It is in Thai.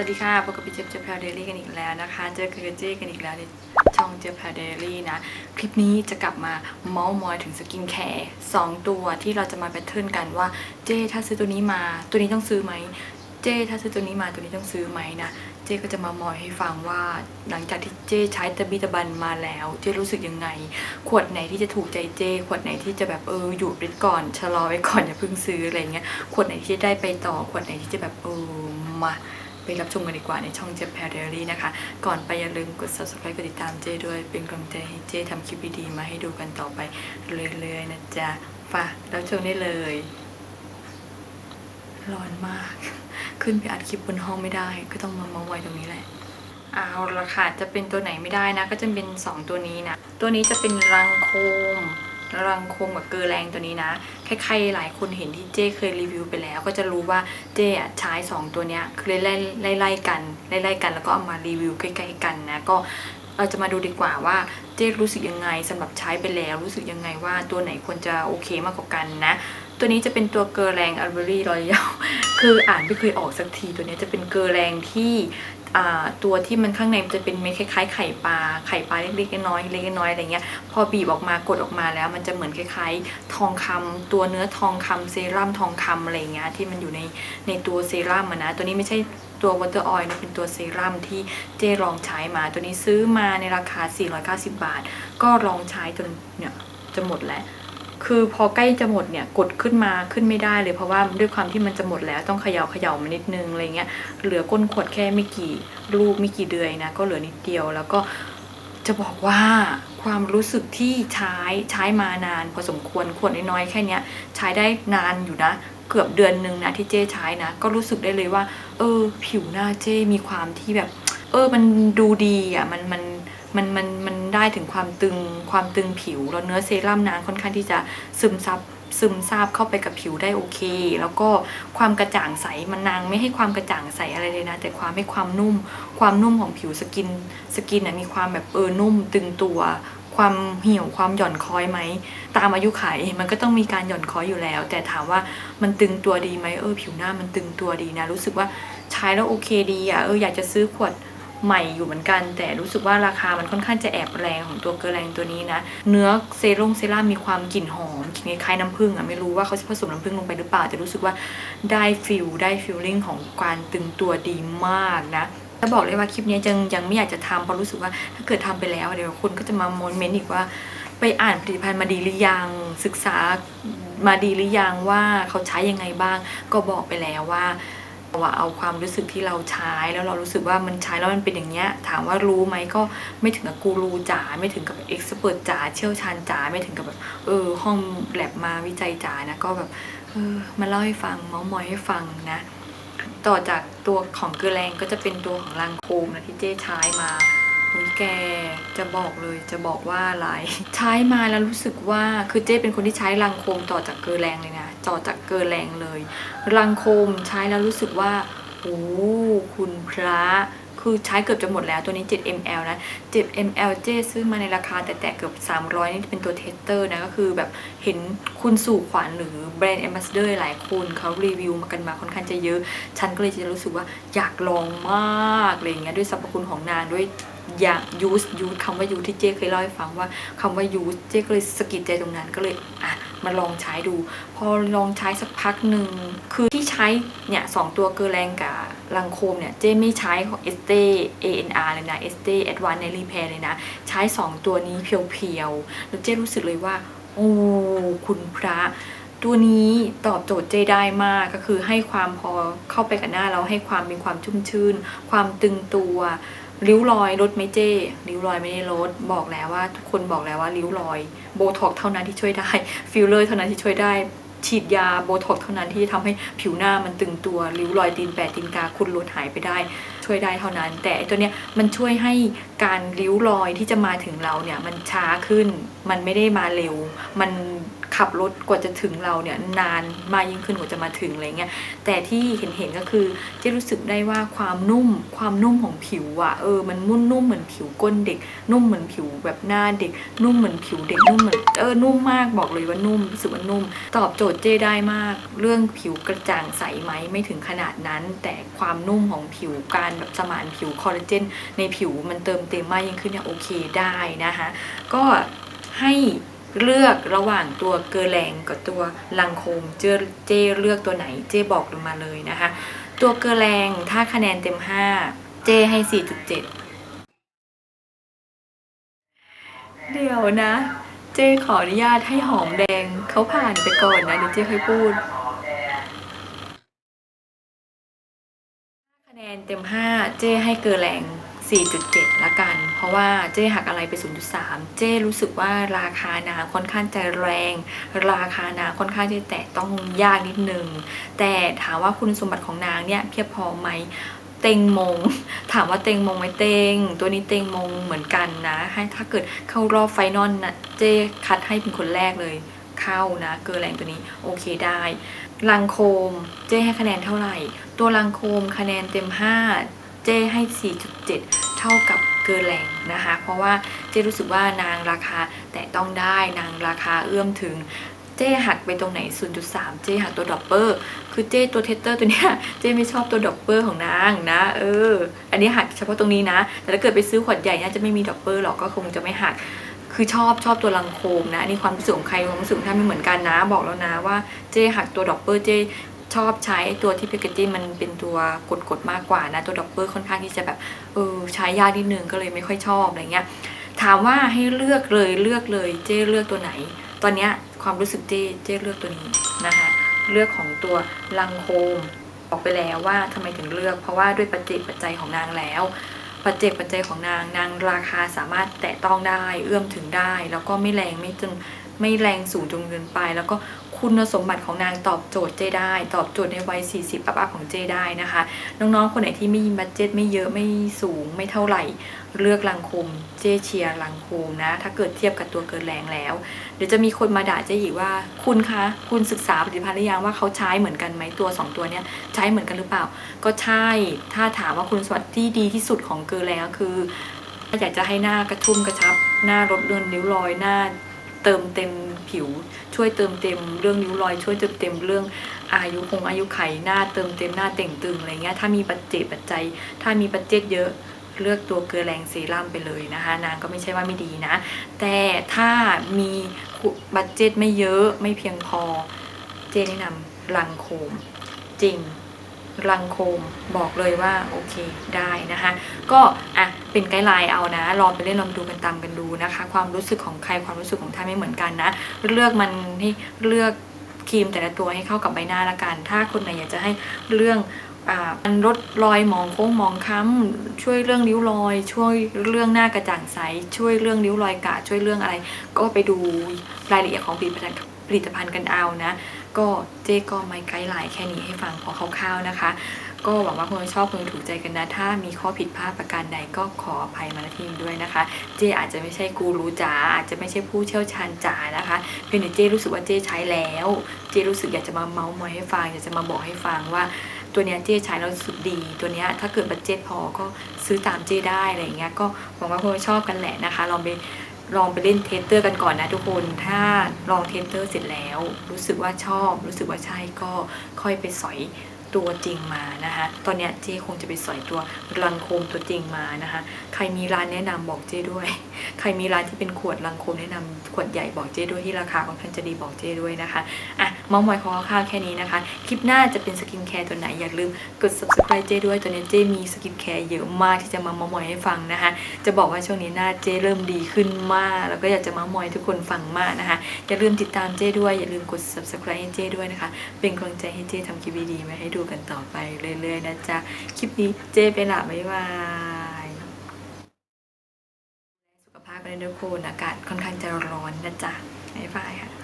วัสดีค่ะพบกับพี่เจ๊เจ๊แพลเดลี่กันอีกแล้วนะคะ เจอคือเจ๊กันอีกแล้วในช่องเจ๊แพลเดลี่นะ คลิปนี้จะกลับมาเมาส์มอยถึงสกินแคร์สองตัวที่เราจะมาแบทเทิลกันว่า เจ๊ถ้าซื้อตัวนี้มา ตัวนี้ต้องซื้อไหม เจ๊ถ้าซื้อตัวนี้มาตัวนี้ต้องซื้อไหมนะ เจ๊ก็จะมามอยให้ฟังว่า หลังจากที่เจ๊ใช้ตะบีตะบันมาแล้ว เจ๊รู้สึกยังไง ขวดไหนที่จะถูกใจเจ๊ขวดไหนที่จะแบบเออหยุดไว้ก่อนชะลอไว้ก่อนอย่าเพิ่งซื้ออะไรเงี้ย ขวดไหนที่จะได้ไปต่อ ขวดไหนที่จะแบบเออมา ไปรับชมกันดีกว่าในช่องเจ p แพรเดลี่นะคะ ก่อนไปอย่าลืมกด subscribe กดติดตามเจด้วย เป็นกำลังใจให้เจทำคลิปดีๆมาให้ดูกันต่อไปเรื่อยๆนะจ๊ะฝากรับชมได้เลย ร้อนมาก ขึ้นไปอัดคลิปบนห้องไม่ได้ ก็ต้องมาเมาไว้ตรงนี้แหละเอาละค่ะจะเป็นตัวไหนไม่ได้นะ ก็จะเป็น 2 ตัวนี้นะ ตัวนี้จะเป็นรังโคม รังโคมกับเกลือแรงตัวนี้นะ ใครๆหลายคนเห็นที่เจ้เคยรีวิวไปแล้ว ก็จะรู้ว่าเจ้อใช้ 2 ตัวเนี้ยคือไล่ไล่กันไล่ไล่กัน แล้วก็เอามารีวิวใกล้ๆกันนะก็เราจะมาดูดีกว่าว่าเจ้รู้สึกยังไงสำหรับใช้ไปแล้ว รู้สึกยังไงว่าตัวไหนควรจะโอเคมากกว่ากันนะ ตัวนี้จะเป็นตัวเกลือแรงอัลเบอรี่รอยัลคืออ่านไม่เคยออกสักที ตัวนี้จะเป็นเกลือแรงที่ตัวที่มันข้างในมันจะเป็นเม็ดคล้ายๆไข่ปลาไข่ปลาเล็กๆน้อยๆเล็กๆน้อยๆอะไรเงี้ยพอบีบออกมากดออกมาแล้ว มันจะเหมือนคล้ายๆ ทองคำตัวเนื้อทองคำเซรั่มทองคำอะไรเงี้ยที่มันอยู่ในในตัวเซรั่มนะตัวนี้ไม่ใช่ตัววอเตอร์ออยล์นะเป็นตัวเซรั่มที่เจ้ลองใช้มา ตัวนี้ซื้อมาในราคา 490 บาท ก็ลองใช้จนเนี่ยจะหมดแล้ว คือพอใกล้จะหมดเนี่ยกดขึ้นมาขึ้นไม่ได้เลยเพราะว่าด้วยความที่มันจะหมดแล้วต้องเขย่าเขย่ามานิดนึงอะไรเงี้ยเหลือก้นขวดแค่ไม่กี่ลูกไม่กี่เดือยนะก็เหลือนิดเดียวแล้วก็จะบอกว่าความรู้สึกที่ใช้ใช้มานาน พอสมควรขวดน้อยๆแค่เนี้ยใช้ได้นานอยู่นะ เกือบเดือนหนึ่งนะที่เจ้ใช้นะ ก็รู้สึกได้เลยว่า เออ ผิวหน้าเจ้มีความที่แบบ เออมันดูดีอะมันมัน มันมันมันได้ถึงความตึงความตึงผิวแล้วเนื้อเซรั่มนางค่อนข้างที่จะซึมซับซึมซาบเข้าไปกับผิวได้โอเค แล้วก็ความกระจ่างใสมันนางไม่ให้ความกระจ่างใสอะไรเลยนะ แต่ความให้ความนุ่ม ความนุ่มของผิวสกินสกินน่ะมีความแบบเออนุ่มตึงตัว ความเหี่ยวความหย่อนคล้อยไหม ตามอายุไขมันก็ต้องมีการหย่อนคล้อยอยู่แล้ว แต่ถามว่ามันตึงตัวดีไหมเออผิวหน้ามันตึงตัวดีนะ รู้สึกว่าใช้แล้วโอเคดีอะเอออยากจะซื้อขวด ใหม่อยู่เหมือนกัน แต่รู้สึกว่าราคามันค่อนข้างจะแอบแรงของตัวเกลือแรงตัวนี้นะ เนื้อเซรุ่งเซรั่มมีความกลิ่นหอมกลิ่นคล้ายน้ำผึ้งอะไม่รู้ว่าเขาจะผสมน้ำผึ้งลงไปหรือเปล่า แต่รู้สึกว่าได้ฟิลได้ฟิลลิ่งของการตึงตัวดีมากนะจะบอกเลยว่าคลิปนี้ยังยังไม่อยากจะทำเพราะรู้สึกว่าถ้าเกิดทำไปแล้วเดี๋ยวคนก็จะมาโมนเมนต์อีกว่า ไปอ่านผลิตภัณฑ์มาดีหรือยังศึกษามาดีหรือยังว่าเขาใช้ยังไงบ้าง ก็บอกไปแล้วว่า ว่าเอาความรู้สึกที่เราใช้แล้วเรารู้สึกว่ามันใช้แล้วมันเป็นอย่างเงี้ยถามว่ารู้ไหมก็ไม่ถึงกับกูรูจ๋าไม่ถึงกับเอ็กซ์เพรสจ๋าเชี่ยวชาญจ๋าไม่ถึงกับแบบเออห้องแลบมาวิจัยจ๋านะก็แบบเออมาเล่าให้ฟังเมาส์มอยให้ฟังนะ ต่อจากตัวของเกลือแรงก็จะเป็นตัวของลังโคมนะที่เจ๊ใช้มาหุยแกจะบอกเลยจะบอกว่าอะไร ใช้มาแล้วรู้สึกว่าคือเจ๊เป็นคนที่ใช้ลังโคมต่อจากเกลือแรงเลยนะ ต่อจากเกลือแรงเลย รังโคมใช้แล้วรู้สึกว่าโอ้คุณพระคือใช้เกือบจะหมดแล้วตัวนี้ 7 ml นะ 7 ml เจซื้อมาในราคาแต่แต่เกือบ 300 นี่เป็นตัวเทสเตอร์นะก็คือแบบเห็นคุณสู่ขวัญหรือแบรนด์ a m b a s s a d o r หลายคนเขารีวิวมากันมาค่อนข้างจะเยอะ ฉันก็เลยจะรู้สึกว่าอยากลองมากอะไรอย่างเงี้ยด้วยสรรพคุณของนางด้วยอยากยูสยูสคำว่ายูที่เจ๊เคยเล่าให้ฟังว่าคำว่ายูสเจ๊ก็เลยสะกิดใจตรงนั้นก็เลยอะ มาลองใช้ดู พอลองใช้สักพักหนึ่งคือที่ใช้เนี่ยสองตัวเกลือแรงกับลังโคมเนี่ยเจ๊ไม่ใช้ของ e s t e ANR เลยนะ e s t e Advanced Nail Repair เลยนะ ใช้ 2 ตัวนี้เพียวๆ แล้วเจ๊รู้สึกเลยว่า โอ้คุณพระตัวนี้ตอบโจทย์เจได้มากก็คือให้ความพอเข้าไปกับหน้าเราให้ความมีความชุ่มชื่น ความตึงตัว ริ้วรอยลดไหมเจ้ริ้วรอยไม่ได้ลดบอกแล้วว่า ทุกคนบอกแล้วว่าริ้วรอยโบท็อกเท่านั้นที่ช่วยได้ฟิลเลอร์เท่านั้นที่ช่วยได้ ฉีดยาโบท็อกเท่านั้นที่ทำให้ผิวหน้ามันตึงตัวริ้วรอยตีนแปดตีนกาคุณลดหายไปได้ ช่วยได้เท่านั้น แต่ตัวเนี้ยมันช่วยให้การริ้วรอยที่จะมาถึงเราเนี่ยมันช้าขึ้น มันไม่ได้มาเร็ว มัน ขับรถกว่าจะถึงเราเนี่ยนานมายิ่งขึ้นกว่าจะมาถึงอะไรเงี้ยแต่ที่เห็นเห็นๆก็คือเจะรู้สึกได้ว่าความนุ่มความนุ่มของผิวอะเออมันมุ่นนุ่มเหมือนผิวก้นเด็ก นุ่มเหมือนผิวแบบหน้าเด็ก นุ่มเหมือนผิวเด็กนุ่มเหมือนเออนุ่มมากบอกเลยว่านุ่มรู้สึกว่านุ่ม ตอบโจทย์เจได้มาก เรื่องผิวกระจ่างใสไหมไม่ถึงขนาดนั้น แต่ความนุ่มของผิวการแบบสมานผิวคอลลาเจนในผิวมันเติมเต็มมากยิ่งขึ้นเนี่ยโอเคได้นะคะก็ให้ เลือกระหว่างตัวเกอร์แรงกับตัวลังโคมเจเจเลือกตัวไหนเจบอกลงมาเลยนะคะ ตัวเกอร์แรงถ้าคะแนนเต็ม 5 เจให้ 4.7 เดี๋ยวนะ เจขออนุญาตให้หอมแดงเขาผ่านไปก่อนนะเดี๋ยวเจค่อยพูดคะแนนเต็ม 5 เจ้ให้เกลแรง 4.7 ละกัน เพราะว่าเจ้หักอะไรไป 0.3 เจ้รู้สึกว่าราคานาค่อนข้างจะแรง ราคานาค่อนข้างจะแตะต้องยากนิดนึง แต่ถามว่าคุณสมบัติของนางเนี่ยเพียบพอไหมเต็งมง ถามว่าเต็งมงไหมเต็ง ตัวนี้เต็งมงเหมือนกันนะ ให้ถ้าเกิดเข้ารอบไฟนอลนะเจ้คัดให้เป็นคนแรกเลยเข้านะ เกลือแรงตัวนี้โอเคได้ลังโคมเจ้ให้คะแนนเท่าไหร่ ตัวลังโคมคะแนนเต็ม 5 เจ้ให้ 4.7 เท่ากับเกลือแรงนะคะ เพราะว่าเจ้รู้สึกว่านางราคาแต่ต้องได้นางราคาเอื้อมถึงเจ้หักไปตรงไหน 0.3 เจ้หักตัวดอปเปอร์ คือเจ้ตัวเทสเตอร์ตัวเนี้ย เจ้ไม่ชอบตัวดอปเปอร์ของนางนะ เออ อันนี้หักเฉพาะตรงนี้นะ แต่ถ้าเกิดไปซื้อขวดใหญ่เนี่ยจะไม่มีดอปเปอร์หรอกก็คงจะไม่หัก คือชอบชอบตัวลังโคมนะอันนี่ความรู้สึกของใครความรู้สึกของท่านไม่เหมือนกันนะ บอกแล้วนะว่าเจ้หักตัวดอปเปอร์เจ้ ชอบใช้ตัวที่แพคเกจจิ้งมันเป็นตัวกดๆมากกว่านะ ตัวดอปเปอร์ค่อนข้างที่จะแบบเออใช้ยากนิดนึงก็เลยไม่ค่อยชอบอะไรเงี้ยถามว่าให้เลือกเลยเลือกเลยเจ้เลือกตัวไหน ตอนเนี้ยความรู้สึกเจ้เจ้เลือกตัวนี้นะคะเลือกของตัวลังโคมบอกไปแล้วว่าทำไมถึงเลือก เพราะว่าด้วยปัจเจกปัจจัยของนางแล้ว ปัจเจกปัจจัยของนางนางราคาสามารถแตะต้องได้เอื้อมถึงได้ แล้วก็ไม่แรงไม่จนไม่แรงสูงจนเกินไป แล้วก็ คุณสมบัติของนางตอบโจทย์เจได้ ตอบโจทย์ในวัย 40 อัพๆของเจได้นะคะ น้องๆ คนไหนที่ไม่มีบัตเจ็ตไม่เยอะไม่สูงไม่เท่าไหร่ เลือกลังคมเจเชียร์ลังคมนะ ถ้าเกิดเทียบกับตัวเกินแรงแล้ว เดี๋ยวจะมีคนมาด่าเจอีกว่า คุณคะ คุณศึกษาผลิตภัณฑ์หรือยังว่าเขาใช้เหมือนกันไหมตัวสองตัวเนี้ยใช้เหมือนกันหรือเปล่า ก็ใช่ ถ้าถามว่าคุณสมบัติที่ดีที่สุดของเกินแรงก็คืออยากจะให้หน้ากระทุ่มกระชับ หน้าลดเลือนริ้วรอยหน้าเติมเต็มผิว ช่วยเติมเต็มเรื่องริ้วรอย ช่วยเติมเต็มเรื่องอายุคงอายุไขหน้าเติมเต็มหน้าเต่งตึงอะไรเงี้ยถ้ามีปัจเจกปัจจัย ถ้ามีปัจเจกเยอะเลือกตัวเกลือแรงเซรั่มไปเลยนะคะ นางก็ไม่ใช่ว่าไม่ดีนะ แต่ถ้ามีบัตเจ็ตไม่เยอะไม่เพียงพอ เจแนะนำลังโคมจริง ลังโคมบอกเลยว่าโอเคได้นะคะ ก็อะเป็นไกด์ไลน์เอานะ ลองไปเล่นลองดูกันตามกันดูนะคะ ความรู้สึกของใครความรู้สึกของท่านไม่เหมือนกันนะ เลือกมันให้เลือกครีมแต่ละตัวให้เข้ากับใบหน้าละกัน ถ้าคนไหนอยากจะให้เรื่องอ่ามันลดรอยหมองโค้งหมองค้ำช่วยเรื่องริ้วรอย ช่วยเรื่องหน้ากระจ่างใส ช่วยเรื่องริ้วรอยกาดช่วยเรื่องอะไร ก็ไปดูรายละเอียดของผลิตผลิตภัณฑ์กันเอานะ ก็เจ๊ก็ไม่ไกด์ไลน์แค่นี้ให้ฟังพอคร่าวๆนะคะ ก็หวังว่าคุณจะชอบคุณถูกใจกันนะ ถ้ามีข้อผิดพลาดประการใดก็ขออภัยมาณที่นี้ด้วยนะคะ เจ๊อาจจะไม่ใช่กูรู้จ๋าอาจจะไม่ใช่ผู้เชี่ยวชาญจ๋านะคะ เพียงแต่เจ๊รู้สึกว่าเจ๊ใช้แล้ว เจ๊รู้สึกอยากจะมาเมาส์มอยให้ฟังอยากจะมาบอกให้ฟังว่าตัวเนี้ยเจ๊ใช้แล้วรู้สึกดี ตัวเนี้ยถ้าเกิดบัตเจ็ตพอก็ซื้อตามเจ๊ได้อะไรอย่างเงี้ยก็หวังว่าคุณจะชอบกันแหละนะคะลองไป ลองไปเล่นเทสเตอร์กันก่อนนะทุกคน ถ้าลองเทสเตอร์เสร็จแล้ว รู้สึกว่าชอบ รู้สึกว่าใช่ก็ค่อยไปสอย ตัวจริงมานะคะ ตอนเนี้ยเจ๊คงจะไปสอยตัวรังโคมตัวจริงมานะคะ ใครมีร้านแนะนำบอกเจ๊ด้วย ใครมีร้านที่เป็นขวดรังโคมแนะนำขวดใหญ่บอกเจ้ด้วยที่ราคาค่อนข้างจะดีบอกเจ้ด้วยนะคะอะมองมอยของข้าวแค่นี้นะคะ คลิปหน้าจะเป็นสกินแคร์ตัวไหนอย่าลืมกด subscribe เจ้ด้วยตัวนี้เจ้มีสกินแคร์เยอะมากที่จะมามองมอยให้ฟังนะคะ จะบอกว่าช่วงนี้หน้าเจ้เริ่มดีขึ้นมาก แล้วก็อยากจะมามอยทุกคนฟังมากนะคะ อย่าลืมติดตามเจ้ด้วย อย่าลืมกด subscribe ให้เจ้ด้วยนะคะ เป็นกำลังใจให้เจ้ทำคลิปดีๆมาให้ดูดูกันต่อไปเรื่อยๆนะจ๊ะ คลิปนี้เจไปละบ๊ายบายสุขภาพกันด้วยทุกคนอากาศค่อนข้างจะร้อนนะจ๊ะบ๊ายบายค่ะ